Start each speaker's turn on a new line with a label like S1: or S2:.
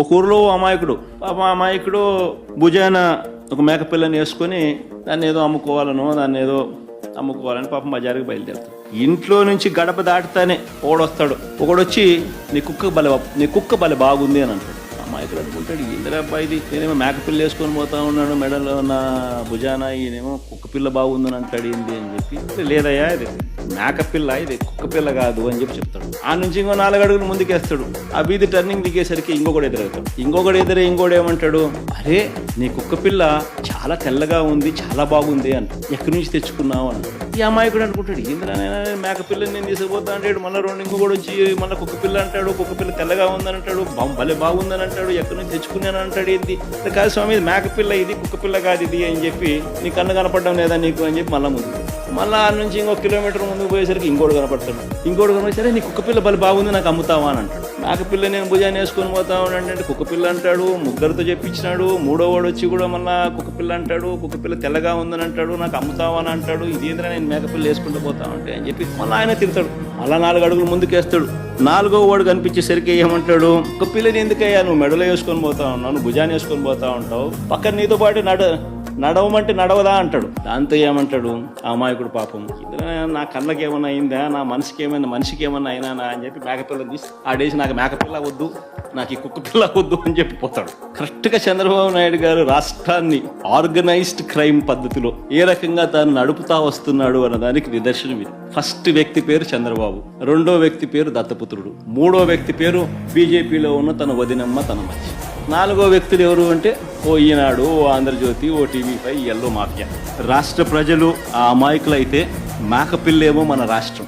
S1: ఒక ఊరిలో ఓ అమాయకుడు ఆ అమాయకుడు భుజాన ఒక మేకపిల్లని వేసుకొని దాన్ని ఏదో అమ్ముకోవాలనో దాన్ని ఏదో అమ్ముకోవాలని పాపం బజారుకి బయలుదేరుతాడు. ఇంట్లో నుంచి గడప దాటుతానే ఒకడొస్తాడు ఒకడొచ్చి నీ కుక్క బల నీ కుక్క బల బాగుంది అని అంటాడు. అమాయకుడు అనుకుంటాడు ఇందిరా ఇది? నేనేమో మేకపిల్ల వేసుకొని పోతా ఉన్నాడు మెడలో నా భుజాన ఈయనేమో కుక్క పిల్ల బాగుందని అంటాడు ఏంటి అని చెప్పి లేదయ్యా ఇది మేకపిల్ల ఇది కుక్క పిల్ల కాదు అని చెప్పి చెప్తాడు. ఆ నుంచి ఇంకో నాలుగు అడుగులు ముందుకేస్తాడు. ఆ వీధి టర్నింగ్ దిగేసరికి ఇంకొకటి ఎదురవుతాడు. ఇంకొకటి ఎదురే ఇంకోటి ఏమంటాడు? అరే నీ కుక్క పిల్ల చాలా తెల్లగా ఉంది చాలా బాగుంది అంట ఎక్కడి నుంచి తెచ్చుకున్నావు? అంటాడు. ఈ అమాయకుడు అనుకుంటాడు ఏంద్రా మేక పిల్లని నేను తీసుకుపోతా అంటాడు మళ్ళీ రెండు కూడా వచ్చి మళ్ళీ కుక్క పిల్ల అంటాడు కుక్క పిల్ల తెల్లగా ఉందని అంటాడు భలే బాగుందని అంటాడు ఎక్కడి నుంచి తెచ్చుకున్నాను అంటాడు ఏంది? కాదు స్వామి ఇది మేక పిల్ల ఇది కుక్క పిల్ల కాదు ఇది అని చెప్పి నీ కన్ను కనపడడం లేదా నీకు? అని చెప్పి మళ్ళీ ముందు మళ్ళీ ఆ నుంచి ఇంకో కిలోమీటర్ ముందుకు పోయేసరికి ఇంకోటి కనపడతాడు. ఇంకోటి కనపడి నీ కుక్క పిల్ల భలే బాగుంది నాకు అమ్ముతావా అని అంటాడు. నాకు పిల్ల నేను భుజాన్ని వేసుకొని పోతా ఉన్నాడు అంటే కుక్క పిల్ల అంటాడు ముగ్గురితో చెప్పించినాడు మూడో వాడు వచ్చి కూడా మళ్ళా కుక్క పిల్ల అంటాడు కుక్క పిల్ల తెల్లగా ఉందని అంటాడు నాకు అమ్ముతావా అని అంటాడు ఇదేంద్రా నేను మేకపిల్ల వేసుకుంటూ పోతా ఉంటే అని చెప్పి మళ్ళీ ఆయన తిడతాడు. మళ్ళీ నాలుగు అడుగులు ముందుకేస్తాడు. నాలుగో వాడు కనిపించేసరికి ఏమంటాడు ఒక పిల్లని ఎందుకయ్యా నువ్వు మెడలో వేసుకొని పోతా ఉన్నావు నువ్వు భుజాన్ని వేసుకొని పోతా ఉంటావు పక్కన నీతో పాటు నడ నడవమంటే నడవదా అంటాడు. దాంతో ఏమంటాడు? ఆ అమాయకుడు పాపం నా కళ్ళకి ఏమైనా అయిందా? నా మనసుకి ఏమైనా మనిషికి ఏమైనా అయినా అని చెప్పి మేకపిల్ల తీసి ఆడేసి నాకు మేకపిల్ల వద్దు నాకు ఈ కుక్క పిల్ల వద్దు అని చెప్పి పోతాడు. కరెక్ట్గా చంద్రబాబు నాయుడు గారు రాష్ట్రాన్ని ఆర్గనైజ్డ్ క్రైమ్ పద్ధతిలో ఏ రకంగా తాను నడుపుతా వస్తున్నాడు అన్న దానికి నిదర్శనం ఇది. ఫస్ట్ వ్యక్తి పేరు చంద్రబాబు రెండో వ్యక్తి పేరు దత్తపుత్రుడు మూడో వ్యక్తి పేరు బీజేపీలో ఉన్న తన వదినమ్మ తన మంచి నాలుగో వ్యక్తులు ఎవరు అంటే ఓ ఈనాడు ఓ ఆంధ్రజ్యోతి ఓ టీవీ ఫైవ్ ఎల్లో మాఫియా. రాష్ట్ర ప్రజలు ఆ అమాయకులైతే మేకపిల్లేమో మన రాష్ట్రం.